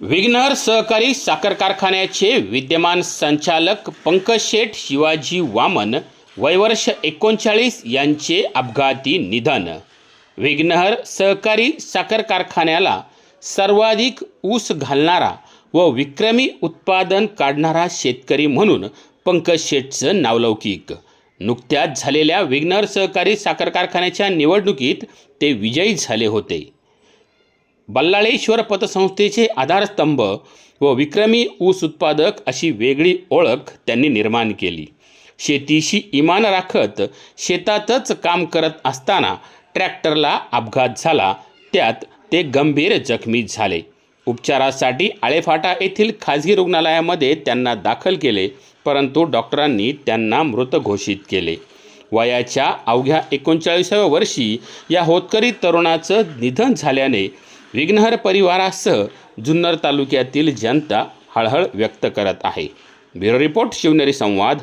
विघ्नहर सहकारी साखर कारखान्याचे विद्यमान संचालक पंकज शेठ शिवाजी वामन वयवर्ष एकोणचाळीस यांचे अपघाती निधन. विघ्नहर सहकारी साखर कारखान्याला सर्वाधिक ऊस घालणारा व विक्रमी उत्पादन काढणारा शेतकरी म्हणून पंकज शेठचं नावलौकिक नुकत्याच झालेल्या विघ्नहर सहकारी साखर कारखान्याच्या निवडणुकीत ते विजयी झाले होते. बल्लाळेश्वर पतसंस्थेचे आधारस्तंभ व विक्रमी ऊस उत्पादक अशी वेगळी ओळख त्यांनी निर्माण केली. शेतीशी इमान राखत शेतातच काम करत असताना ट्रॅक्टरला अपघात झाला. त्यात ते गंभीर जखमी झाले. उपचारासाठी आळेफाटा येथील खाजगी रुग्णालयामध्ये त्यांना दाखल केले परंतु डॉक्टरांनी त्यांना मृत घोषित केले. वयाच्या अवघ्या एकोणचाळीसाव्या वर्षी या होतकरी तरुणाचं निधन झाल्याने विघ्नहर परिवारासह जुन्नर तालुक्यातील जनता हळहळ व्यक्त करत आहे. ब्युरो रिपोर्ट शिवनेरी संवाद